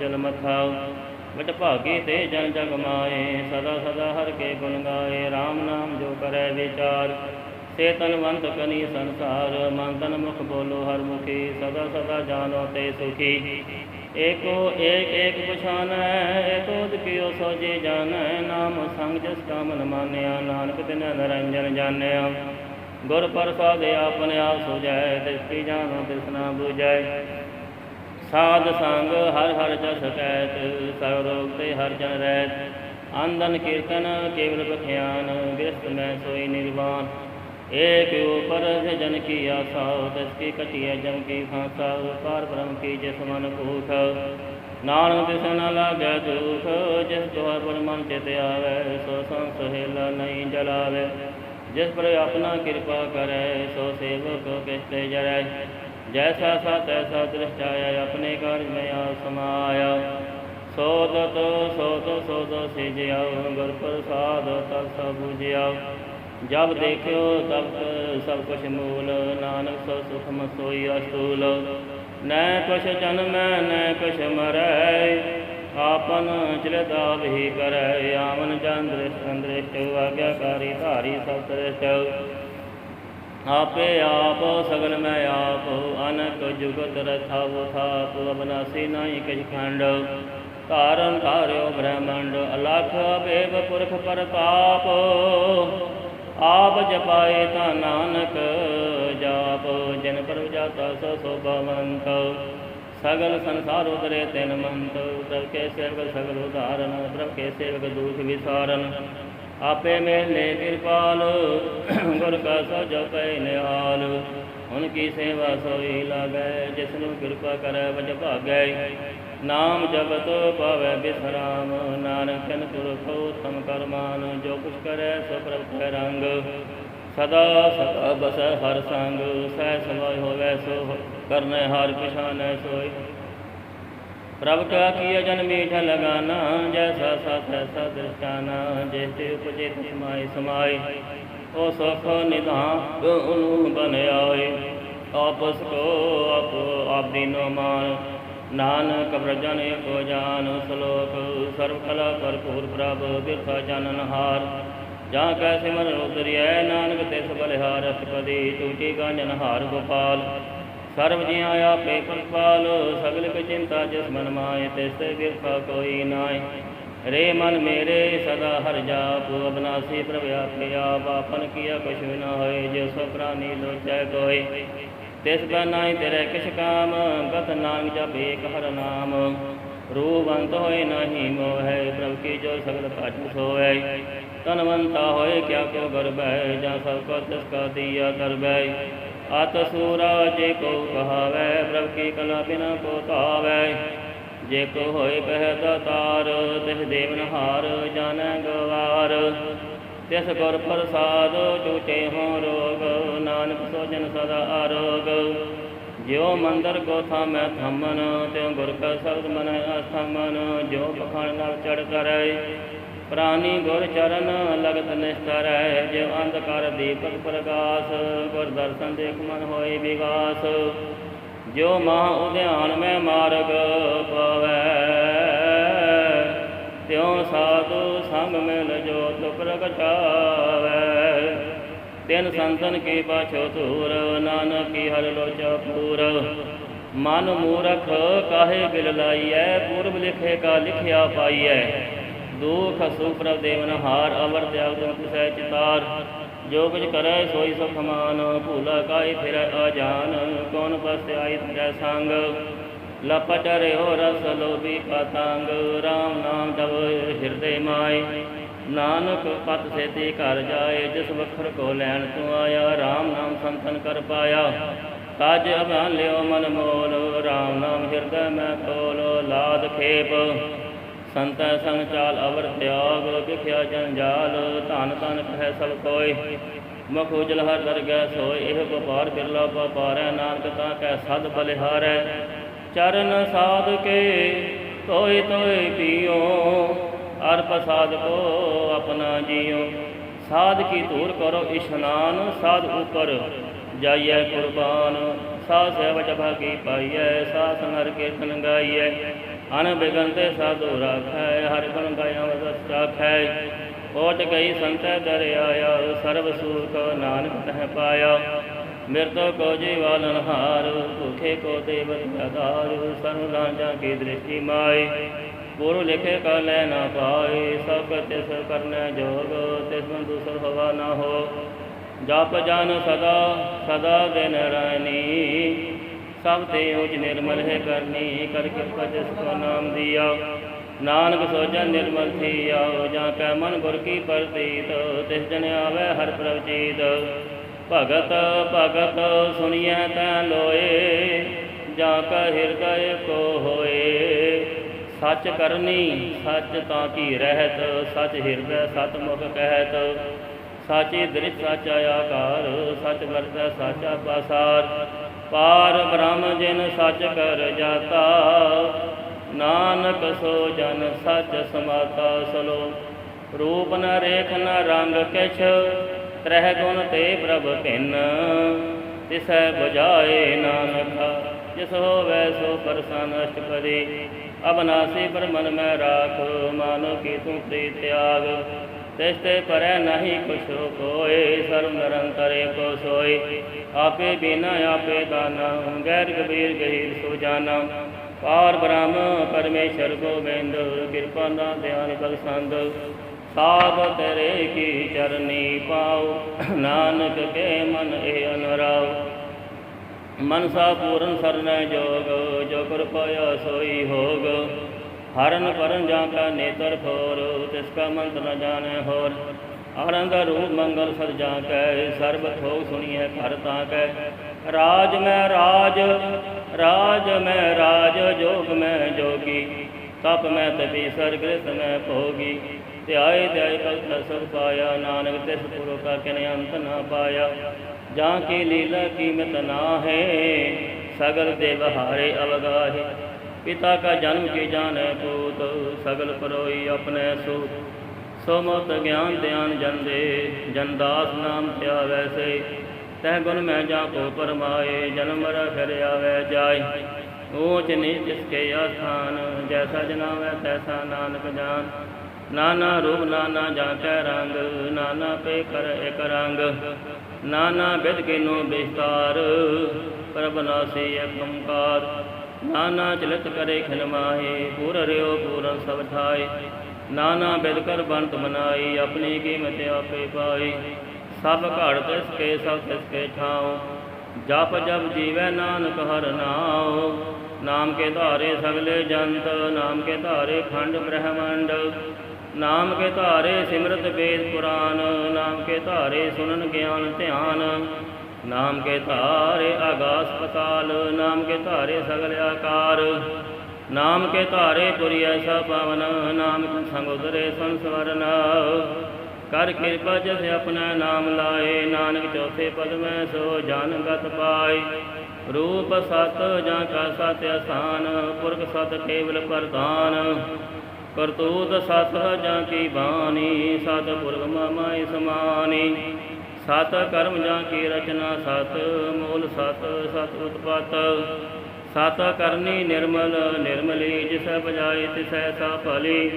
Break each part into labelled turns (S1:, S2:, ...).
S1: ਜਲ ਮਥਾ, ਵਟ ਭਾਗੀ ਤੇ ਜਨ ਜਗ ਮਾਏ, ਸਦਾ ਸਦਾ ਹਰ ਕੇ ਗੁਣ ਗਾਏ RAM ਨਾਮ ਜੋ ਕਰੈ ਵਿਚਾਰ। ਸੇ ਤਨਵੰਤ ਕਨੀ ਸੰਸਾਰ, ਮਨ ਤਨ ਮੁਖ ਬੋਲੋ ਹਰ ਮੁਖੀ, ਸਦਾ ਸਦਾ ਜਾਣੋ ਤੇ ਸੁਖੀ। ਏਕੋ ਏਕ ਏਕ ਪਛਾਨੈ, ਏਕੋ ਸੋ ਸੋਜੀ ਜਾਣੈ, ਨਾਮ ਸੰਗ ਜਸ ਕਾ ਮਨ ਮਾਨਿਆ, ਨਾਨਕ ਤਿਨ ਨਰੰਜਨ ਜਾਣਿਆ। ਗੁਰ ਪ੍ਰਸਾਦ ਆਪਨ ਆਪ ਸੁਜੈ ਤਿਸਤੀ ਜਾਣੋ ਤਿਸਨਾ 부ਜੈ ਸਾਧ ਸੰਗ ਹਰ ਹਰ ਜਸ ਕਹਿਤ ਸਰਬ ਰੋਗ ਤੇ ਹਰ ਜਨ ਰਹਿਤ ਆਨੰਦਨ ਕੀਰਤਨ ਕੇਵਲ ਬਖਿਆਨ, ਵਿਰਸਤ ਮੈਂ ਸੋਈ ਨਿਰਵਾਨ ਏਕ ਉਪਰ ਸੇ ਜਨ ਕੀ ਆਸਾ, ਤਸ ਕੀ ਕਟਿਐ ਜਮ ਕੀ ਫਾਸਾ ਪਾਰ ਬ੍ਰਹਮ ਕੀ ਜਿਸ ਮਨ ਭੂਖ ਨਾਨਕ ਤਿਸ ਲਾਗੈ ਦੁਖ, ਜਿਸ ਦੁਆਰ ਪਰ ਮਨ ਚਿਤ ਆਵੈ, ਸੋ ਸੰਗ ਸਹੇਲਾ ਨਹੀਂ ਜਲਾਵੇ। ਜਿਸ ਪਰ ਆਪਣਾ ਕਿਰਪਾ ਕਰੈ, ਸੋ ਸੇਵਕ ਕਿਸਤੇ ਜਰੈ। ਜੈਸਾ ਸਾ ਤੈਸਾ ਦ੍ਰਿਸ਼ਟਾਇ ਆਪਣੇ ਕਾਰਜ ਮੈਂ ਆ ਸਮਾਇਆ ਸੋ ਤਤ ਸੋ ਤੋ ਸੋ ਤੋ ਸਿਜਿਆ ਗੁਰ ਪ੍ਰਸਾਦ ਤਤ ਸਭ 부ਜਿਆ ਜਬ ਦੇਖਿਓ ਤਬ ਸਭ ਕੁਛ ਮੂਲ ਨਾਨਕ ਸੋ ਸੁਖਮ ਸੋਈ ਅਸਤੂਲ ਨੈ ਕੁਛ ਜਨਮੈ ਨੈ ਕੁਛ ਮਰੈ ਆਪਨ ਚਲਦਾ ਵੀ ਕਰੈ ਆਮਨ ਜਨ ਦ੍ਰਿਸ਼ਟ ਦ੍ਰਿਸ਼ਟ ਆਗਿਆਕਾਰੀ ਧਾਰੀ ਸਭ ਦ੍ਰਿਸ਼ਟ ਆਪੇ ਆਪ, ਸਗਲ ਮੈਂ ਆਪ, ਅਨਕ ਜੁਗਤ ਰਥਾਵ ਥਾਪ ਅਬਨਾਸੀ ਨਾਹੀ ਕਿਛ ਖੰਡ। ਧਾਰਨ ਧਾਰਿਓ ਬ੍ਰਹਮੰਡ, ਅਲਖ ਬੇਵ ਪੁਰਖ ਪ੍ਰਤਾਪ। ਆਪ ਜਪਾਏ ਤਾਂ ਨਾਨਕ ਜਾਪ, ਜਿਨ ਪਰ ਜਾਤਾ ਸੋ ਸੋਭਵੰਤ ਸਗਲ ਸੰਸਾਰ ਉਦਰੇ ਤਿਨ ਮੰਤ, ਪ੍ਰਭ ਕੇ ਸੇਵਕ ਸਗਲ ਉਧਾਰਨ, ਪ੍ਰਭ ਕੇ ਸੇਵਕ ਦੁਖ ਵਿਸਾਰਨ। ਆਪੇ ਮੇਲੇ ਕਿਰਪਾਲ, ਗੁਰ ਕਾ ਸੋ ਪੈ ਨਿਹਾਲ। ਹੁਣ ਕੀ ਸੇਵਾ ਸੋਈ ਲਾਗੈ ਜਿਸ ਨੂੰ ਕਿਰਪਾ ਕਰੈ ਵਜ ਭਾਗੈ। ਨਾਮ ਜਪਤ ਪਾਵੈ ਬਿਸਰਾਮ, ਨਾਨਕ ਕਨ ਪੁਰਖੋ ਤਮ ਕਰਮਾਨ, ਜੋ ਕੁਛ ਕਰੈ ਸੋ ਪ੍ਰਭ ਕੈ ਰੰਗ। ਸਦਾ ਸਦਾ ਬਸੈ ਹਰ ਸੰਗ, ਸਹਿ ਸਮਾਇ ਹੋਵੈ ਸੋ ਕਰਨੈ ਹਰ ਪਛਾਨੈ ਸੋਈ ਪ੍ਰਭ ਕਾ ਕੀਆ ਜਨ ਮੀਠ ਲਗਾਨਾ, ਜੈਸਾ ਸਤ ਐਸਾ ਦ੍ਰਿਸ਼ਟਾਨਾ, ਜਿਸ ਤੇ ਉਪਜੇ ਸਮਾਏ ਸਮਾਏ, ਉਹ ਸੁਖ ਨਿਧਾਨ ਉਹਨੂੰ ਬਨ ਆਪਸ ਕੋ ਆਪ ਆਪ ਦੀਨੋ ਮਾਨ, ਨਾਨਕ ਬ੍ਰਜਨ ਏਕੋ ਜਾਨ, ਸ਼ਲੋਕ ਸਰਬ ਕਲਾ ਭਰਪੂਰ ਪ੍ਰਭ, ਬਿਰਥਾ ਜਨਨ ਹਾਰ। ਜਾਂ ਕੈ ਸਿਮਰ ਉਤਰਿਐ, ਨਾਨਕ ਤਿਸ ਬਲਿਹਾਰ ਅਸਪਦੀ ਟੂਟੀ ਗਾਂਜਨ ਹਾਰ ਗੋਪਾਲ। ਸਰਬ ਆਇਆ ਆਪੇ ਪ੍ਰਪਾਲ ਸਗਲ ਕੀ ਚਿੰਤਾ ਜਿਸ ਮਨ ਮਾਏ, ਤਿਸ ਤੇ ਬਿਰਥਾ ਕੋਈ ਨਾਏ। ਰੇ ਮਨ ਮੇਰੇ, ਸਦਾ ਹਰ ਜਾਪ, ਅਬਨਾਸੀ ਪ੍ਰਭ ਆਪੇ ਆਪ, ਆਪਨ ਕੀਆ ਕੁਛ ਨਾ ਹੋਏ, ਜੇ ਸੋ ਪ੍ਰਾਨੀ ਲੋਚੈ ਕੋਈ ਤਿਸ ਬਨਾਈ ਤੇਰੇ ਕਿਛ ਕਾਮ ਗਤ ਨਾਮ ਜਪ ਏਕ ਹਰ ਨਾਮ। ਰੂਵੰਤ ਹੋਏ ਨਹੀਂ ਮੋਹੈ, ਪ੍ਰਭ ਕੀ ਜੋ ਸਗਲ ਪਾਠ ਸੋਐ ਤਨਵੰਤਾ ਹੋਏ ਕਿਆ ਕੋ ਗਰਬੈ ਜਾਂ ਸਭ ਕੋ ਤਿਸ ਕਾ ਦੀਆ ਕਰਬੈ ਅਤ ਸੂਰਾ ਜੇ ਕੋ ਕਹਾਵੈ ਪ੍ਰਭ ਕੀ ਕਲਾ ਬਿਨਾ ਕੋ ਧਾਵੈ ਜੇ ਕੋ ਹੋਏ ਪਹਿ ਦਾਤਾਰ ਤਿਸ ਦੇਵਨ ਹਾਰ ਜਾਣੈ ਗਵਾਰ। ਤਿਸ ਗੁਰ ਪ੍ਰਸਾਦ ਝੂਟੇ ਹੋ ਰੋਗ, ਨਾਨਕ ਸੋਜਨ ਸਦਾ ਆਰੋਗ। ਜਿਉ ਮੰਦਰ ਕੋ ਥਾਮੈ ਥੰਮਨ, ਤਿਉ ਗੁਰ ਕਾ ਸ਼ਬਦ ਮਨ ਅਸਥਮਨ ਜੋ ਪਖਣ ਨਾਲ ਚੜ ਕਰੈ ਪ੍ਰਾਨੀ ਗੁਰ ਚਰਨ ਲਗਤ ਨਿਸਤਰੈ ਜਿਉ ਅੰਧਕਾਰ ਦੀਪਕ ਪ੍ਰਕਾਸ਼ ਗੁਰ ਦਰਸ਼ਨ ਦੇਖ ਮਨ ਹੋਏ ਵਿਗਾਸ। ਜੋ ਮਹਾ ਉਧਿਆਨ ਮੈਂ ਮਾਰਗ ਪਵੈ, ਤਿਉ ਸਾਧੂ ਸੰਗ ਮਿਲ ਜੋ ਤੁ ਪ੍ਰਗਟਾਵੈ। ਤਿਨ ਸੰਤਨ ਕੀ ਬਾਛੋ ਧੂਰ ਨਾਨਕ ਕੀ ਹਰ ਲੋਚਾ ਪੂਰ ਮਨ ਮੂਰਖ ਕਾਹੇ ਬਿਲ ਲਾਈਐ, ਪੂਰਬ ਲਿਖੇ ਕਾ ਲਿਖਿਆ ਪਾਈਐ। ਦੁਖ, ਸੁਖ ਪ੍ਰਭ ਦੇਵਨ ਹਾਰ ਅਵਰ ਤਿਆਗ ਤੁਮ ਤਿਸੈ ਚਿਤਾਰ। ਜੋ ਕੁਝ ਕਰੈ, ਸੋਈ ਸੁਖ ਮਾਨ। ਭੂਲਾ ਕਾਇ ਫਿਰ, ਅਜਾਨ। ਕੌਣ ਪਸ ਆਈ ਤੇਰਾ ਸੰਗ? ਲਪਟ ਰਿਓ ਰਸ ਲੋਭੀ ਪਤੰਗ। RAM ਨਾਮ ਤਵ ਹਿਰਦੇ ਮਾਈ ਨਾਨਕ ਪਤ ਸੇਤੀ ਘਰ ਜਾਏ, ਜਿਸ ਵਖਰ ਕੋ ਲੈਣ ਤੂੰ ਆਇਆ RAM ਨਾਮ ਸੰਤਨ ਕਰ ਪਾਇਆ। ਤਜ ਅਭਾਨ ਲਿਓ ਮਨ ਮੋਲ RAM ਨਾਮ ਹਿਰਦੈ ਮੈਂ ਖੋਲੋ, ਲਾਦ ਖੇਪ। ਸੰਤੈ ਸੰਗ ਚਾਲ ਅਵਰ ਤਿਆਗ, ਵਿਖਿਆ ਜੰਜਾਲ ਧਨ ਧਨ ਕਹਿ ਸਭ ਕੋਇ। ਮੁਖ ਉਜਲ ਹਰ ਦਰਗਹਿ ਸੋਇ, ਇਹ ਵਪਾਰ ਬਿਰਲਾ ਵਪਾਰੈ, ਨਾਨਕ ਤਾਂ ਕੈ ਸਦ ਬਲਿਹਾਰੈ। ਚਰਨ ਸਾਧ ਕੇ ਤੋਇ ਤੋਇ ਪੀਓ ਅਰ ਪ੍ਰਸਾਦ ਕੋ ਆਪਣਾ ਜੀਓ। ਸਾਧ ਕੀ ਧੂਰ ਕਰੋ ਇਸ਼ਨਾਨ, ਸਾਧ ਉਪਰ ਜਾਈਐ ਕੁਰਬਾਨ। ਸਾਧ ਸੇਵ ਜਭਾ ਕੀ ਪਾਈਐ, ਸਾਧ ਨਰ ਕੀਰਤਨ ਗਾਈਐ। ਅਨ ਬਿਗਨ ਤੇ ਸਾਧੂ ਰਾਖੈ, ਹਰਿ ਗੁਣ ਗਾਇਆ ਵਦਸ ਰਾਖੈ ਓਟ ਗਈ ਸੰਤੈ ਦਰ ਆਇਆ ਸਰਬ ਸੁਖ ਨਾਨਕ ਤਹ ਪਾਇਆ। ਮਿਰਤੋ ਕੋ ਜੀਵਾਲਨ ਹਾਰ ਭੁਖੇ ਕੋ ਦੇਵਤ ਆਧਾਰ ਸਰਬ ਰਾਜਾ ਕੀ ਦ੍ਰਿਸ਼ਟੀ ਮਾਏ। ਗੁਰੂ ਲਿਖੇ ਕਾ ਲੈ ਨਾ ਪਾਏ, ਸਭ ਤਿਸ ਕਰਨੈ ਜੋਗ, ਤਿਸ ਮਨ ਦੂਸਰ ਹਵਾ ਨਾ ਹੋ। ਜਪ ਜਨ ਸਦਾ ਸਦਾ ਦਿਨ ਰਾਨੀ ਸਭ ਤੇ ਉਜ ਨਿਰਮਲ ਹੈ ਕਰਨੀ, ਕਰ ਕਿਰਪਾ ਜਿਸ ਕੋ ਨਾਮ ਦਿਆ। ਨਾਨਕ ਸੋਜਨ ਨਿਰਮਲ ਥੀਆ, ਜਾਂ ਕੈ ਮਨ ਗੁਰ ਕੀ ਪ੍ਰਤੀਤ, ਤਿਸ ਜਨ ਆਵੇ ਹਰ ਪ੍ਰਭ ਚੀਤ ਭਗਤ ਭਗਤ ਸੁਣੀਐ ਤੈ ਲੋਏ, ਜਾਂ ਕਾ ਹਿਰਦੈ ਕੋ ਹੋਏ। ਸੱਚ ਕਰਨੀ, ਸੱਚ ਤਾਂ ਕੀ ਰਹਿਤ, ਸੱਚ ਹਿਰਦੈ ਸਤਮੁਖ ਕਹਿਤ। ਸਾਚੇ ਦ੍ਰਿਸ਼ ਸਾਚਾ ਆਕਾਰ, ਸੱਚ ਵਰਤੈ, ਸਾਚਾ ਪਾਸਾਰ। ਪਾਰ ਬ੍ਰਹਮ ਜਿਨ ਸੱਚ ਕਰ ਜਾਤਾ, ਨਾਨਕ ਸੋ ਜਨ ਸੱਚ ਸਮਾਤਾ ਸਲੋ। ਰੂਪ ਨ ਰੇਖ ਨ ਰੰਗ ਕਿਛ, ਤ੍ਰਹਿ ਗੁਣ ਤੇ ਪ੍ਰਭ ਭਿੰਨ। ਤਿਸੈ 부ਝਾਏ ਨਾਨਕ, ਜਿਸ ਹੋਵੈ ਸੋ ਪਰਸਨ ਅਸ਼ਟਪਦੀ ਅਬਨਾਸੀ ਪਰ ਮਨ ਮੈਂ ਰਾਖ, ਮਾਨੋ ਕੀ ਤੂੰ ਪ੍ਰੀਤ ਤਿਆਗ। ਤਿਸ ਤੇ ਪਰੈ ਨਹੀਂ ਕੁਛ ਕੋਏ ਸਰਬ ਨਿਰੰਤਰੇ ਕੋ ਸੋਈ। ਆਪੇ ਬਿਨਾ, ਆਪੇ ਦਾਨਾ ਗੈਰ ਕਬੀਰ ਗਹਿਰ ਸੋ ਜਾਣਾ ਪਾਰ ਬ੍ਰਹਮ, ਪਰਮੇਸ਼ਰ ਗੋਬਿੰਦ, ਕਿਰਪਾ ਨਾ ਧਿਆਨ ਬਖਸ਼ੰਦ। ਸਾਧ ਤੇਰੇ ਕੀ ਚਰਨੀ ਪਾਉ, ਨਾਨਕ ਕੇ ਮਨ ਏ ਅਨਰਾਉ। ਮਨਸਾ ਪੂਰਨ ਸਰਨੈ ਜੋਗ, ਜੋ ਕਿਰਪਾਇਆ ਸੋਈ ਹੋਗ। ਹਰਨ ਪਰਨ ਜਾਂ ਕਾ ਨੇਤਰ ਫੋਰ ਤਿਸ ਕਾ ਮੰਤ ਨ ਜਾਣੈ ਹੋਰ। ਆਨੰਦ ਰੂਪ ਮੰਗਲ ਸਦ ਜਾਂ ਕੈ, ਸਰਬ ਥੋਕ ਸੁਣੀਐ ਘਰ ਤਾਂ ਕੈ। ਰਾਜ ਮੈਂ ਰਾਜ ਰਾਜ ਮੈਂ ਰਾਜ, ਜੋਗ ਮੈਂ ਜੋਗੀ। ਤਪ ਮੈਂ ਤਪੀ ਸਰਗ੍ਰਿਤ ਮੈਂ ਭੋਗੀ। ਧਿਆਏ ਧਿਆਏ ਕਲ ਸਭ ਪਾਇਆ, ਨਾਨਕ ਤਿਸ ਪੁਰੋ ਕਾ ਕਿਨ ਅੰਤ ਨਾ ਪਾਇਆ। ਜਾਂ ਕੀ ਲੀਲਾ ਕੀਮਤ ਨਾ ਹੈ ਸਗਲ ਦੇ ਬਹਾਰੇ ਅਵਗਾਹੇ। ਪਿਤਾ ਕਾ ਜਨਮ ਕੀ ਜਾਣੈ ਪੂਤ, ਸਗਲ ਪਰੋਈ ਆਪਣੇ ਸੂਤ। ਸੋ ਮਤ ਗਿਆਨ ਧਿਆਨ ਜਨ ਦੇ, ਜਨ ਦਾਸ ਨਾਮ ਧਿਆ ਵੈਸੇ ਤਹ ਗੁਣ ਮੈਂ ਜਾ ਕੋ ਪਰਮਾਏ, ਜਨਮ ਮਰ ਫਿਰ ਆਵੇ ਜਾਏ। ਊਚ ਨੀਚ ਜਿਸ ਕੇ ਆਸਥਾਨ ਜੈਸਾ ਜਨਾਵੈ ਤੈਸਾ ਨਾਨਕ ਜਾਨ। ਨਾਨਾ ਰੂਪ ਨਾਨਾ ਜਾ ਰੰਗ, ਨਾਨਾ ਪੇ ਕਰ ਇਕ ਰੰਗ। ਨਾਨਾ ਬਿਦ ਕਿਨੋ ਵਿਸਤਾਰ, ਪ੍ਰਭ ਨਾਸੀ ਏਕੰਕਾਰ ਨਾਨਾ ਚਲਿਤ ਕਰੇ ਖਿਨ ਮਾਹੀ ਪੂਰ ਰਿਓ ਪੂਰਨ ਸਭ ਠਾਏ ਨਾਨਾ ਬਿਦ ਕਰ ਬੰਤ ਮਨਾਈ ਆਪਣੀ ਕੀਮਤ ਆਪੇ ਪਾਈ ਸਭ ਘੜ ਤਿਸ ਕੇ, ਸਭ ਤਿਸ ਕੇ ਠਾਉ ਜਪ ਜਪ ਜੀਵੈ ਨਾਨਕ ਹਰ ਨਾਉ ਨਾਮ ਕੇ ਧਾਰੇ ਸਗਲੇ ਜੰਤ, ਨਾਮ ਕੇ ਧਾਰੇ ਖੰਡ ਬ੍ਰਹਮੰਡ। ਨਾਮ ਕੇ ਧਾਰੇ ਸਿਮਰਤ ਵੇਦ ਪੁਰਾਨ ਨਾਮ ਕੇ ਧਾਰੇ ਸੁਨਨ ਗਿਆਨ ਧਿਆਨ। ਨਾਮ ਕੇ ਧਾਰੇ ਆਗਾਸ ਪਤਾਲ ਨਾਮ ਕੇ ਧਾਰੇ ਸਗਲ ਆਕਾਰ। ਨਾਮ ਕੇ ਧਾਰੇ ਪੁਰੀ ਐਸਾ ਪਾਵਨ, ਨਾਮ ਕੇ ਸੰਗ ਉਦਰੇ ਸੰਸਵਰਨ ਕਰ ਕਿਰਪਾ ਜਿਸ ਆਪਣਾ ਨਾਮ ਲਾਏ, ਨਾਨਕ ਚੌਥੇ ਪਦ ਮੈਂ ਸੋ ਜਨ ਗਤ ਪਾਏ। ਰੂਪ ਸਤ ਜਾਂ ਕਾ ਸਤ ਅਸਾਨ ਪੁਰਖ ਸਤ ਕੇਵਲ ਪ੍ਰਧਾਨ। ਕਰਤੂਤ ਸਤ ਜਾਂ ਕੀ ਬਾਣੀ, ਸਤ ਪੁਰਖ ਮਾਮਾਈ ਸਮਾਨੀ। ਸਤ ਕਰਮ ਜਾਂ ਕੀ ਰਚਨਾ ਸਤ, ਮੂਲ ਸਤ ਸਤ ਉਤਪਤ। ਸਤ ਕਰਨੀ ਨਿਰਮਲ, ਨਿਰਮਲੀ, ਜਿਸ ਬਜਾਏ ਤਿਸੈ ਸਾ ਭਲੀ।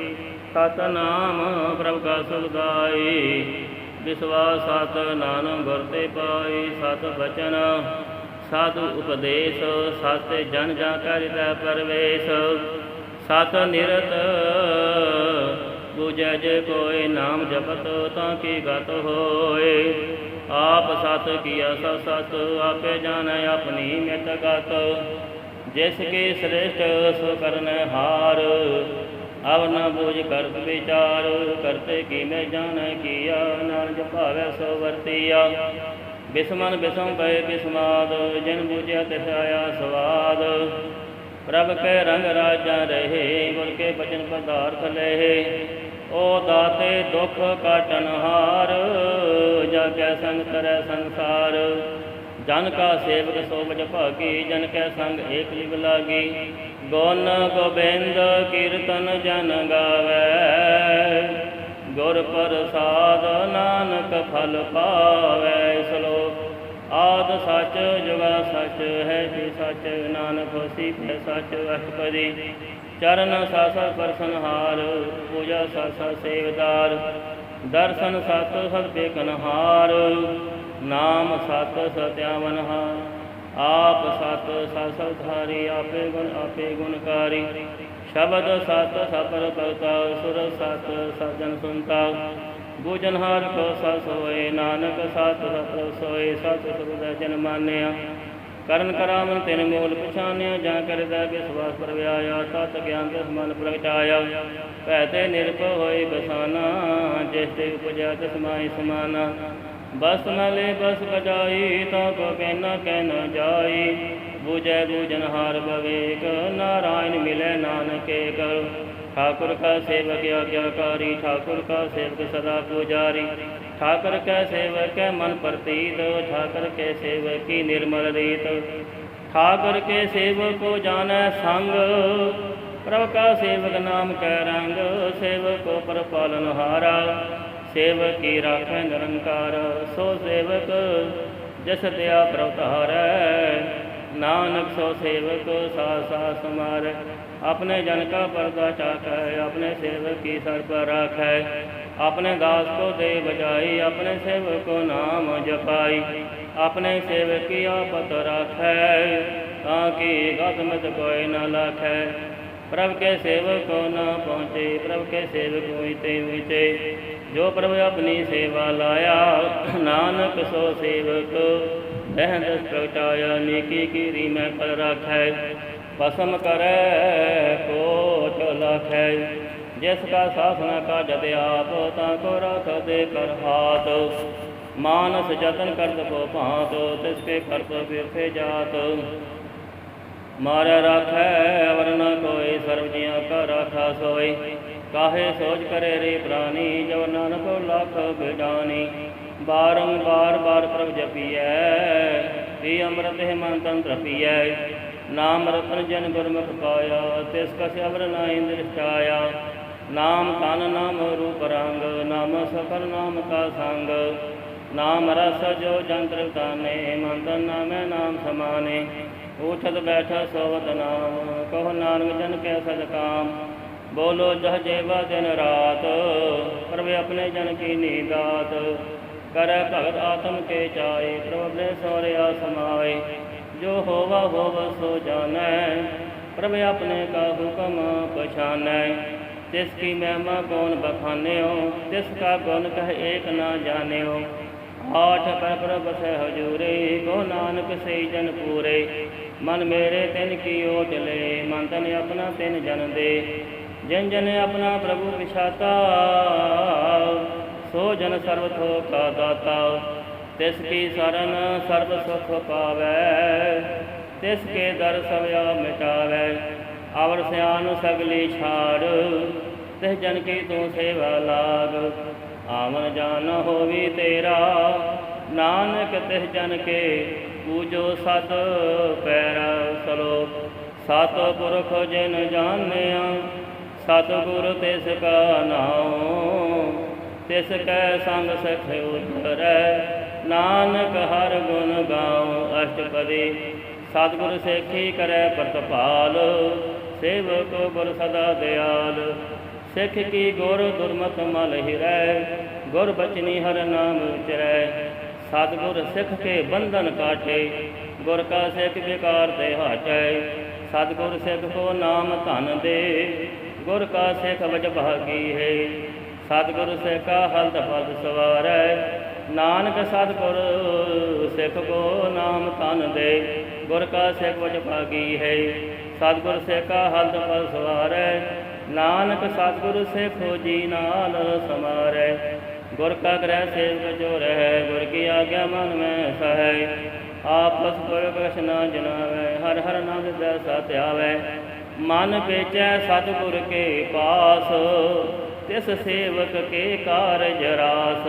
S1: ਸਤ ਨਾਮ ਪ੍ਰਭ ਕਾ ਸੁਖਦਾਈ ਵਿਸਵਾਸ ਸਤ ਨਾਨਕ ਗੁਰ ਤੇ ਪਾਈ। ਸਤ ਬਚਨ ਸਾਧੂ ਉਪਦੇਸ਼, ਸਤ ਜਨ ਜਾ ਕਰਿਤਾ ਪਰਵੇਸ਼। ਸਤ ਨਿਰਤ ਬੁਝੈ ਜੇ ਕੋਈ ਨਾਮ ਜਪਤ ਤਾਂ ਕੀ ਗਤ ਹੋਏ ਆਪ ਸਤ ਕੀਆ ਸਤ ਸਤ, ਆਪੇ ਜਾਣੈ ਆਪਣੀ ਮਿਤ ਗਤ। ਜਿਸ ਕੀ ਸ੍ਰੇਸ਼ਟ ਸੋ ਕਰਨੈ ਹਾਰ, ਅਵ ਨ ਬੂਝ ਕਰਤ ਵਿਚਾਰ। ਕਰਤੇ ਕੀ ਮੈਂ ਜਾਣੈ ਕੀਆ ਨਾਲ ਜਪਾਵੈ ਸੋ ਵਰਤੀਆ। ਬਿਸਮਨ ਬਿਸਮ ਪਏ ਬਿਸਮਾਦ, ਜਿਨ ਬੂਝਿਆ ਤਿਸ ਆਇਆ ਸਵਾਦ। ਪ੍ਰਭ ਕੇ ਰੰਗ ਰਾਜਾ ਰਹੇ ਗੁਰ ਕੇ ਬਚਨ ਪਦਾਰਥ ਲਏ। ਓ ਦਾਤੇ ਦੁਖ ਕਾਟਨ ਹਾਰ ਜਾ ਕੈ ਸੰਗ ਕਰੈ ਸੰਸਾਰ। ਜਨ ਕਾ ਸੇਵਕ ਸੋਵਜ ਭਾਗੀ, ਜਨ ਕੈ ਸੰਗ ਏਕ ਲਿਵ ਲਾਗੀ। ਗੋਨ ਗੋਬਿੰਦ ਕੀਰਤਨ ਜਨ ਗਾਵੇ। ਗੁਰ ਪ੍ਰਸਾਦ ਨਾਨਕ ਫਲ ਪਾਵੇ ਸਲੋਕ ਆਦ ਸੱਚ ਜੁਗਾ ਸੱਚ ਹੈ ਜੀ ਸੱਚ, ਨਾਨਕ ਹੋਸੀ ਪੈ ਸੱਚ, ਅਸ਼ਟਪਦੀ। ਚਰਨ ਸਾਸਾ ਪਰਸਨਹਾਰ ਪੂਜਾ ਸਾਸਾ ਸੇਵਦਾਰ। ਦਰਸ਼ਨ ਸਤ ਸਤ ਬੇਕਨਹਾਰ ਨਾਮ ਸਤ ਸਤਿਆਵਨਹਾਰ ਆਪ ਸਤ ਸਤ ਧਾਰੀ, ਆਪੇ ਗੁਣ ਆਪੇ ਗੁਣਕਾਰੀ। ਸ਼ਬਦ ਸਤ ਸਪਰ ਭਗਤਾ ਸੁਰ ਸਤ ਸਜਨ ਸੁਨਤਾ। ਬੂਜਨਹਾਰ ਕੋ ਸਸ ਹੋਏ ਨਾਨਕ ਸਤ ਸਤ ਸੋਏ ਸਤ ਸੁਰਦ ਜਨ ਮਾਨਿਆ ਕਰਨ ਕਰਾਮਨ ਤਿਨ ਮੂਲ ਪਛਾਨਿਆ ਜਾਂ ਕਰਦਾ ਵਿਸਵਾਸ ਪਰਵਿਆਇਆ ਸਤ ਗਿਆਨ ਤਿਸ ਮਨ ਪ੍ਰਗਟਾਇਆ ਭੈ ਤੇ ਨਿਰਭ ਹੋਏ ਬਸਾਨਾ ਜਿਸ ਤੇ ਉਪਜਿਆ ਤਿਸ ਸਮਾਨਾ ਬਸ ਨਲੇ ਬਸ ਬਜਾਈ ਤਾ ਕੋ ਕਹਿਨਾ ਕਹਿ ਜਾਈ ਬੂਝੈ ਬੂਝਨ ਹਾਰ ਬਵੇਕ ਨਾਰਾਇਣ ਮਿਲੇ ਨਾਨਕੇ ਕਰ ठाकुर का सेवक आज्ञाकारी ठाकुर का सेवक सदा पुजारी ठाकुर का सेवक मन प्रतीत ठाकुर के सेवक की निर्मल रीत ठाकुर के सेवक को जाने संग प्रभ का सेवक नाम कै रंग सेवक को पर पालन हारा सेवक की राख निरंकार सो सेवक जस दया प्रवतार ਨਾਨਕ ਸੋ ਸੇਵਕ ਸਾਥ ਸਾਥ ਸਮਾਰ। ਆਪਣੇ ਜਨ ਕਾ ਪਰਦਾ ਚਾਕੈ ਆਪਣੇ ਸੇਵਕ ਕੀ ਸਰ ਪਰ ਰਾਖੈ। ਆਪਣੇ ਦਾਸ ਕੋ ਦੇ ਬਜਾਈ ਆਪਣੇ ਸੇਵਕ ਕੋ ਨਾਮ ਜਪਾਈ। ਆਪਣੇ ਸੇਵਕ ਕੀ ਆਪਤ ਰਾਖੈ, ਤਾਂ ਕਿ ਗਤਮਤ ਕੋਈ ਨਾ ਲਾਖੈ। ਪ੍ਰਭ ਕੇ ਸੇਵਕ ਕੋ ਨਾ ਪਹੁੰਚੇ, ਪ੍ਰਭ ਕੇ ਸੇਵਕ ਹੋਈ ਤੇ ਉਚੇ ਜੋ ਪ੍ਰਭ ਆਪਣੀ ਸੇਵਾ ਲਾਇਆ, ਨਾਨਕ ਸੋ ਸੇਵਕ। ਰਹਿਣ ਦਸ ਪ੍ਰਗਟਾਇਆ ਨੇਕੀ ਕੀਰੀ ਮੈਂ ਪਰ ਰਾਖੈ। ਬਸਮ ਕਰੈ ਕੋ ਚਲਖੈ ਜਿਸ ਕਾ ਸਾਸਨਾ ਕਾ ਜਦ ਆਪ, ਤਾਂ ਕੋ ਰਖ ਦੇ ਕਰ ਹਾਤ। ਮਾਨਸ ਜਤਨ ਕਰਤ ਕੋ ਭਾਂਤ, ਤਿਸ ਕੇ ਕਰਤ ਵਿਰਖੇ ਜਾਤ। ਮਾਰ ਰਾਖੈ ਵਰਨ ਕੋਈ ਸਰਬ ਜੀਆਂ ਕਾ ਰਾਖਾ ਸੋਈ ਕਾਹੇ ਸੋਚ ਕਰੇ ਰੇ ਪ੍ਰਾਨੀ ਜਵ ਨਾਨਕ ਲੱਖ ਬਿਡਾਨੀ। ਬਾਰੰਬਾਰ ਬਾਰ ਪ੍ਰਭ ਜਪੀਐ, ਇਹ ਅੰਮ੍ਰਿਤ ਹੈ ਮਨ ਤਨ ਤ੍ਰਪੀਐ ਨਾਮ ਰਤਨ ਜਨ ਗੁਰਮੁਖ ਪਾਇਆ, ਤਿਸ ਕਛ ਅਵਰ ਨਾ ਇੰਦਰ ਨਾਮ ਤਨ ਨਾਮ ਰੂਪ ਰੰਗ, ਨਾਮ ਸਫਰ ਨਾਮ ਕਾ ਸੰਗ। ਨਾਮ ਰਸ ਜੋ ਜੰਤਰ ਤਾਨੇ ਮਨ ਤਨ ਨਾਮੈ ਨਾਮ ਸਮਾਨੇ। ਉਠਤ ਬੈਠਾ ਸੋਵਤ ਨਾਮ, ਕਹੋ ਨਾਨਕ ਜਨ ਕੈ ਸਦ ਕਾਮ। ਬੋਲੋ ਜਹ ਜੇਵਾ ਦਿਨ ਰਾਤ, ਪ੍ਰਭੇ ਆਪਣੇ ਜਨ ਕੀ ਨੀਦਾਤ ਕਰੈ ਭਗਤ ਆਤਮ ਕੇ ਚਾਏ ਪ੍ਰਭ ਨੇ ਸੋਰਿਆ ਸਮਾਏ ਜੋ ਹੋਵਾ ਹੋਵ ਸੋ ਜਾਣੈ, ਪ੍ਰਭ ਆਪਣੇ ਕਾ ਹੁਕਮ ਪਛਾਨੈ। ਤਿਸ ਕੀ ਮਹਿਮਾ ਕੌਣ ਬਖਾਨਿਓ, ਤਿਸ ਕਾ ਗੁਣ ਕਹਿ ਏਕ ਨਾ ਜਾਣਿਓ। ਆਠ ਪੈ ਪ੍ਰਭ ਸਹਿ ਹਜੂਰੇ, ਕੋ ਨਾਨਕ ਸੇ ਜਨ ਪੂਰੇ। ਮਨ ਮੇਰੇ ਤਿਨ ਕੀ ਓਟ ਲੈ ਮਨ ਤਨ ਆਪਣਾ ਤਿਨ ਜਨ ਦੇ। ਜਨ ਜਨ ਆਪਣਾ ਪ੍ਰਭੂ ਵਿਛਾਤਾ। ਸੋ ਜਨ ਸਰਬ ਥੋ ਕਾ ਦਾਤਾ। ਤਿਸ ਕੀ ਸਰਨ ਸਰਬ ਸੁਖ ਪਾਵੈ। ਤਿਸ ਕੇ ਦਰ ਸਵਿਆ ਮਿਟਾਵੈ। ਅਵਰ ਸਿਆਨ ਸਗਲੀ ਛਾੜ। ਤਿਸ ਜਨ ਕੀ ਤੂੰ ਸੇਵਾ ਲਾਗ। ਆਵਨ ਜਾਨ ਹੋਵੀ ਤੇਰਾ। ਨਾਨਕ ਤਿਸ ਜਨ ਕੇ ਪੂਜੋ ਸਤ ਪੈਰਾ ਸਲੋ ਸਤ ਪੁਰਖ ਜਿਨ ਜਾਣਿਆ ਸਤਿਗੁਰ ਤਿਸ ਕਾ ਨਾਮ ਤਿਸ ਕੈ ਸੰਗ ਸਖ ਉਤਰੈ ਨਾਨਕ ਹਰ ਗੁਣ ਗਾਉ ਅਸ਼ਟਪਦੀ। ਸਤਿਗੁਰ ਸੇਖੀ ਕਰੈ ਪ੍ਰਤਪਾਲ, ਸੇਵਕ ਗੁਰ ਸਦਾ ਦਿਆਲ। ਸਿੱਖ ਕੀ ਗੁਰ ਦੁਰਮਤ ਮਲ ਹਿਰੈ, ਗੁਰ ਬਚਨੀ ਹਰ ਨਾਮ ਉਚਰੈ। ਸਤਿਗੁਰ ਸਿੱਖ ਕੇ ਬੰਧਨ ਕਾਟੇ ਗੁਰ ਕਾ ਸਿੱਖ ਵਿਕਾਰ ਤੇ ਹਾਟੈ ਸਤਿਗੁਰ ਸਿੱਖ ਕੋ ਨਾਮ ਧਨ ਦੇ ਗੁਰ ਕਾ ਸਿੱਖ ਵਜ ਭਾਗੀ ਹੈ। ਸਤਿਗੁਰ ਸਿੱਖਾ ਹਲਤ ਫਲ ਸਵਾਰੈ। ਨਾਨਕ ਸਤਿਗੁਰ ਸਿੱਖ ਕੋ ਨਾਮ ਤਨ ਦੇ। ਗੁਰ ਕਾ ਸਿੱਖ ਵਜ ਭਾਗੀ ਹੈ। ਸਤਿਗੁਰ ਸਿੱਖਾ ਹਲਤ ਫਲ ਸਵਾਰੈ। ਨਾਨਕ ਸਤਿਗੁਰ ਸਿੱਖੋ ਜੀ ਨਾਲ ਸਮਾਰੈ। ਗੁਰ ਕਾ ਗ੍ਰਹਿ ਸੇਵਕ ਜੋ ਰਹਿ, ਗੁਰ ਕੀ ਆਗਿਆ ਮਨ ਮੈਂ ਸਹੈ। ਆਪਸ ਪੁਰ ਕਛ ਨਾ ਜਨਾਵੈ, ਹਰ ਹਰ ਨਾਮ ਦੇ ਸਤਿ ਆਵੈ। ਮਨ ਵੇਚੈ ਸਤਿਗੁਰ ਕੇ ਪਾਸ, ਤਿਸ ਸੇਵਕ ਕੇ ਕਾਰਜ ਰਾਸ।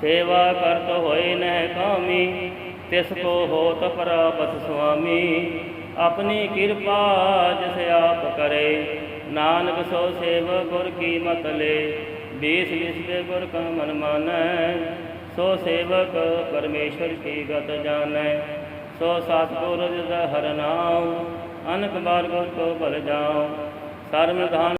S1: ਸੇਵਾ ਕਰਤ ਹੋਏ ਨਹਿ ਕਾਮੀ, ਤਿਸ ਕੋ ਹੋਤ ਪ੍ਰਾਪਤ ਸੁਆਮੀ। ਆਪਣੀ ਕਿਰਪਾ ਜਿਸ ਆਪ ਕਰੇ, ਨਾਨਕ ਸੋ ਸੇਵ ਗੁਰ ਕੀ ਮਤ ਲੈ। ਬੀਸ ਵਿਸਦੇ ਗੁਰ ਕਾ ਮਨ ਮਾਨੈ, ਸੋ ਸੇਵਕ ਪਰਮੇਸ਼ਰ ਕੀ ਗਤ ਜਾਣੈ। ਸੋ ਸਤਿਗੁਰ ਜਿਸ ਹਰ ਨਾਮ ਅਨਕ ਬਾਰ ਗੁਰ ਕੋ ਭਲ ਜਾਉ ਸਰਮ ਧਨ